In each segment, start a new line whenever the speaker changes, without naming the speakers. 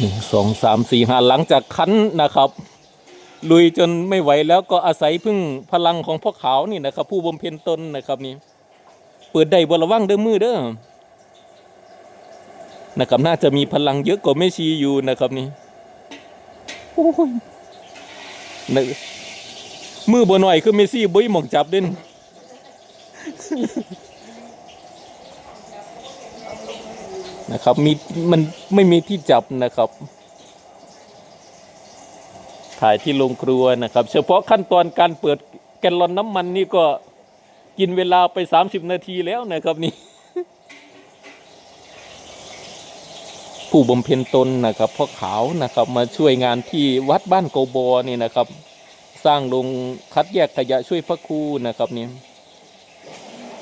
หนึ่งสองสามสี่ห้าหลังจากคั้นนะครับ ลุยจนไม่ไหวแล้วก็อาศัยพึ่งพลังของพ่อขาวนี่นะครับ ผู้บำเพ็ญตนนะครับนี่เปิดได้บระวังเด้อมือเด้อนะครับน่าจะมีพลังเยอะกว่าแม่ชีอยู่นะครับนี่โอ้ยนะมือบ่หน่อยคือเมซี่บุ้ยหมองจับเด่น นะครับมีมันไม่มีที่จับนะครับ ถ่ายที่โรงครัวนะครับ เฉพาะขั้นตอนการเปิดแกลลอนน้ำมันนี่ก็กินเวลาไป 30 นาทีแล้วนะครับนี่ ผู้บำเพ็ญตนนะครับพ่อขาวนะครับ มาช่วยงานที่วัดบ้านโกโบอนี่นะครับ สร้างโรงคัดแยกขยะช่วยพระครูนะครับนี่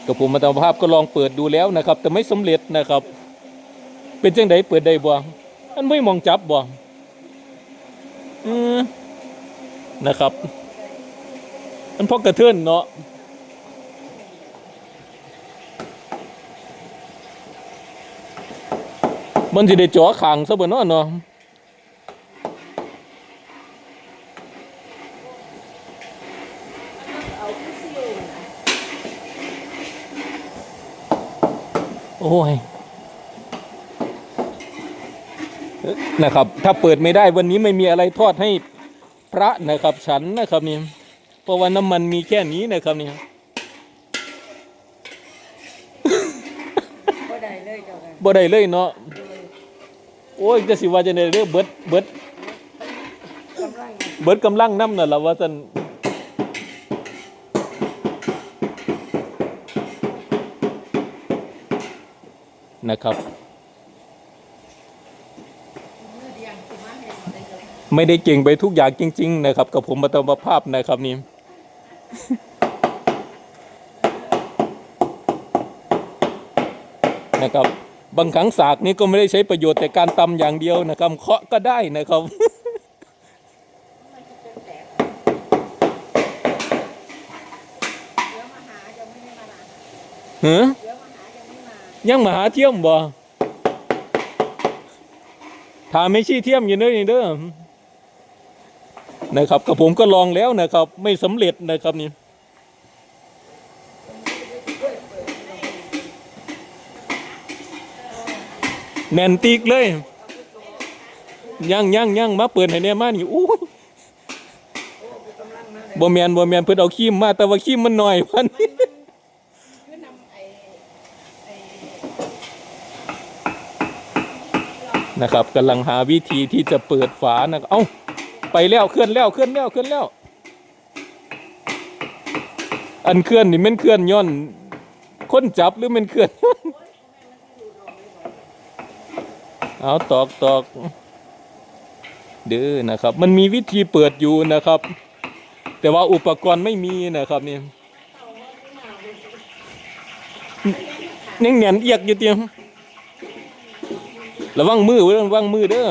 กับผมมาตามภาพก็ลองเปิดดูแล้วนะครับ แต่ไม่สำเร็จนะครับ เป็นจังไดเปิดได้บ่อันไม่มองจับบ่อืมนะครับอันพอกระเทือนเนาะมันสิได้จ่อขางซะบ่เนาะเนาะโอ้ย นะครับ ถ้าเปิดไม่ได้วันนี้ไม่มีอะไรทอดให้พระนะครับ ฉันนะครับนี่เพราะว่าน้ำมันมีแค่นี้นะครับนี่
ก็ได้เลยเจ้าค่ะ
บ่ได้เลยเนาะโอ้ยจะสิว่าจะได้เด้อเบิดเบิด
กำลัง
เบิดกำลังน้ำน่ะล่ะว่าซั่นนะครับ
มือเดียงสิมาให้หมดเลยเจ้าค่ะ
ไม่ได้เก่งไปทุกอย่างจริง ๆ นะครับ กับผมมาตมภาพนะครับนี่นะครับบางครั้งสากนี้ก็ไม่ได้ใช้ประโยชน์แต่การตำอย่างเดียวนะครับเคาะก็ได้นะครับ
เฮ้ยวมาหาจะ
ยังมาหาเที่ยมบ่ถามไม่ชี้เที่ยมอยู่เด้อนี่เด้อ นะครับกับผมก็ลองแล้วนะครับ ไม่สำเร็จนะครับนี่แน่นตีกเลยยังยังยังมาเปิดให้เนี่ยมานี่อู้ยบ่แมนบ่แมนเพิ่นเอาขี้มมาแต่ว่าขี้มมันหน่อยพัน
นี้
นะครับกำลังหาวิธีที่จะเปิดฝานะครับเอ้า ไปแล้วเคลื่อนแล้วเคลื่อนแล้วเคลื่อนแล้ว อันเคลื่อนนี่มันเคลื่อนย้อน คนจับหรือมันเคลื่อน เอาตอกตอกเด้อนะครับ มันมีวิธีเปิดอยู่นะครับ แต่ว่าอุปกรณ์ไม่มีนะครับนี่ยังเหนียนเอียกอยู่เตียมระวังมือเว้ระวังมือเด้อ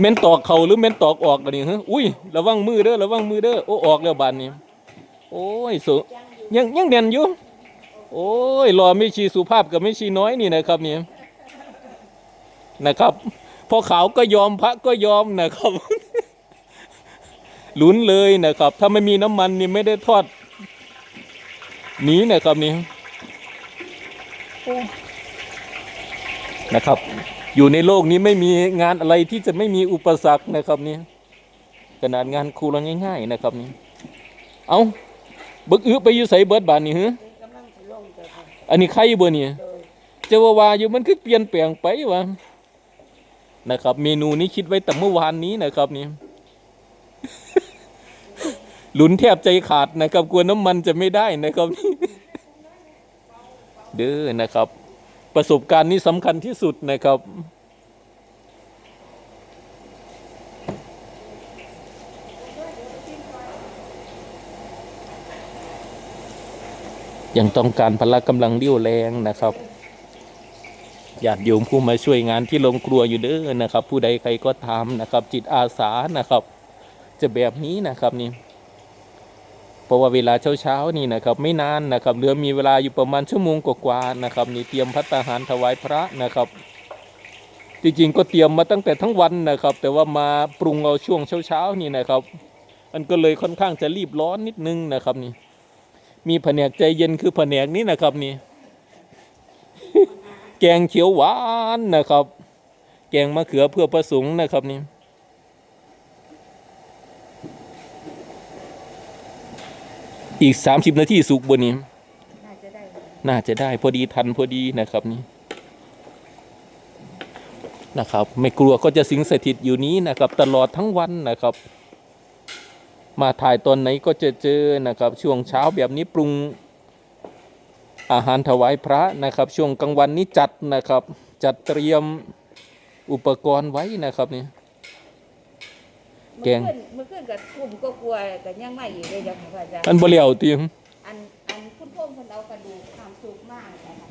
เม้นตอกเขาหรือเม้นตอกออกกันนี่ฮะอุ้ยระวังมือเด้อระวังมือเด้อโอ้ออกแล้วบานนี้โอ้ยสุยังยังเด่นอยู่โอ้ยรอไม่ชีสุภาพกับไม่ชีน้อยนี่นะครับนี่นะครับพอขาวก็ยอมพระก็ยอมนะครับลุ้นเลยนะครับ ถ้าไม่มีน้ำมันนี่ไม่ได้ทอดนี้นะครับนี่นะครับ อยู่ในโลกนี้ไม่มีงานอะไรที่จะไม่มีอุปสรรคนะครับนี่ขนาดงานครูเราง่าย ๆ นะครับนี่เอาบึกอื้อไปอยู่ใส่เบิดบานนี่ฮะ
กำลังสิลงเจ้าค่ะ
อันนี้ใครเบอร์นี่จะว่าวาอยู่มันคือเปลี่ยนแปลงไปวะนะครับ เมนูนี้คิดไว้แต่เมื่อวานนี้นะครับนี่หลุนแทบใจขาดนะครับ กลัวน้ำมันจะไม่ได้นะครับ เด้อนะครับ ประสบการณ์นี้สำคัญที่สุดนะครับ ยังต้องการพละกำลังเรี่ยวแรงนะครับญาติโยมผู้มาช่วยงานที่โรงครัวอยู่เด้อนะครับ ผู้ใดใครก็ทำนะครับ จิตอาสานะครับ จะแบบนี้นะครับนี่ เพราะว่าเวลาเช้าๆนี่นะครับไม่นานนะครับเหลือมีเวลาอยู่ประมาณชั่วโมงกว่าๆนะครับนี่เตรียมพัตตาหารถวายพระนะครับ จริงๆก็เตรียมมาตั้งแต่ทั้งวันนะครับ แต่ว่ามาปรุงเอาช่วงเช้าๆนี่นะครับมันก็เลยค่อนข้างจะรีบร้อนนิดนึงนะครับนี่ มีแผนกใจเย็นคือแผนกนี้นะครับนี่ แกงเขียวหวานนะครับ แกงมะเขือเพื่อประสงค์นะครับนี่ อีก30นาทีสุกบนนี้
น่าจะได้
น่าจะได้พอดีทันพอดีนะครับนี่นะครับ ไม่กลัวก็จะสิงสถิตอยู่นี้นะครับ ตลอดทั้งวันนะครับ มาถ่ายตอนไหนก็จะเจอนะครับ ช่วงเช้าแบบนี้ปรุงอาหารถวายพระนะครับ ช่วงกลางวันนี้จัดนะครับ จัดเตรียมอุปกรณ์ไว้นะครับนี่ แกง
เมื่อคืนเมื่อคืนกับกลุ่มก็กลัวแต่ยังไม่อีกเลยยังพระอาจารย์
อันบ่เลี้ยวเตียง
อันอันคุณพ่อคนเอากระดูกความสุกมากเลยนะคะ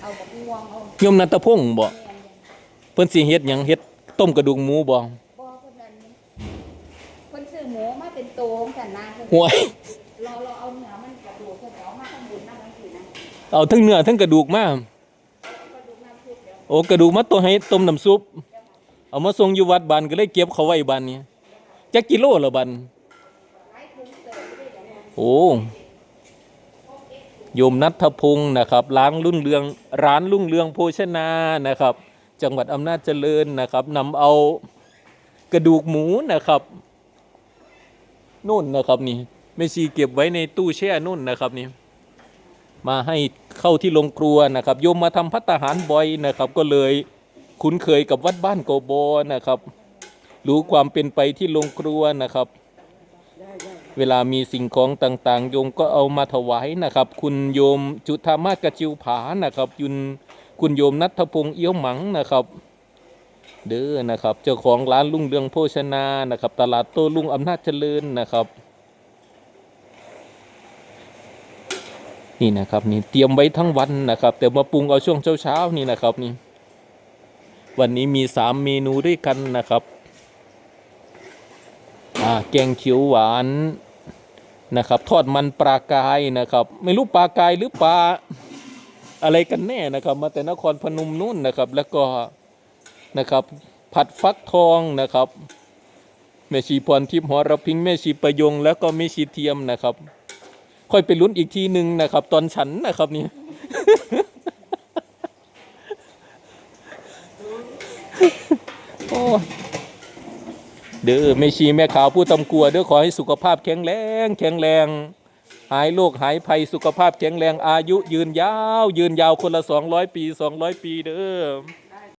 เอาแบบงวงเอา
โยมนัตพงศ์บ่
เนียน
เพิ่นสิเฮ็ดหยังเฮ็ดต้มกระดูกหมูบ่
ๆบ่คนนั้นคนซื้อหมูมาเป็นโตของกันนะเพิ่น
ห่วย
รอรอเอาเนื้อมันกระดูกเพิ่นเอามาทำบุญนะบางทีนะ
เอาทั้งเนื้อทั้งกระดูกมา
กระดูกน้ำซุปเดี๋ยว
โอ้กระดูกมาตัวให้ต้มน้ำซุป เอามาส่งอยู่วัดบ้านก็เลยเก็บเขาไว้บ้านนี้ จักกิโลละบัน
หลายถุงเติมด้วยเดี๋ยวน
โอ้โยมนัทพงศ์นะครับร้านรุ่งเรืองร้านรุ่งเรืองโภชนานะครับ จังหวัดอำนาจเจริญนะครับนำเอากระดูกหมูนะครับนู่นนะครับนี่ไม่ชีเก็บไว้ในตู้แช่นู่นนะครับนี่มาให้เข้าที่โรงครัวนะครับ โยมมาทำพัตตาหารบ่อยนะครับ ก็เลยคุ้นเคยกับวัดบ้านโกโบนะครับ รู้ความเป็นไปที่โรงครัวนะครับ เวลามีสิ่งของต่างๆ โยมก็เอามาถวายนะครับ คุณโยมจุธามาศกระจิวผานะครับยุนคุณโยมนัทพงษ์เอี้ยวหมังนะครับเด้อนะครับ เจ้าของร้านลุงเรืองโภชนานะครับ ตลาดโต้ลุงอำนาจเจริญนะครับ นี่นะครับนี่เตรียมไว้ทั้งวันนะครับ แต่มาปรุงเอาช่วงเช้าๆนี่นะครับนี่วันนี้มีสามเมนูด้วยกันนะครับ แกงเขียวหวานนะครับ ทอดมันปลากายนะครับ ไม่รู้ปลากายหรือปลาอะไรกันแน่นะครับ มาแต่นครพนมนู่นนะครับ แล้วก็นะครับผัดฟักทองนะครับแม่ชีพรทิพย์หอระพิงค์แม่ชีประยง แล้วก็แม่ชีเทียมนะครับ ค่อยไปลุ้นอีกทีหนึ่งนะครับ ตอนฉันนะครับนี่โอ้ เด้อแม่ชีแม่ขาวผู้ตำกลัวเด้อขอให้สุขภาพแข็งแรงแข็งแรง หายโรคหายภัยสุขภาพแข็งแรงอายุยืนยาว ยืนยาวคนละสองร้อยปีสองร้อยปีเด้อ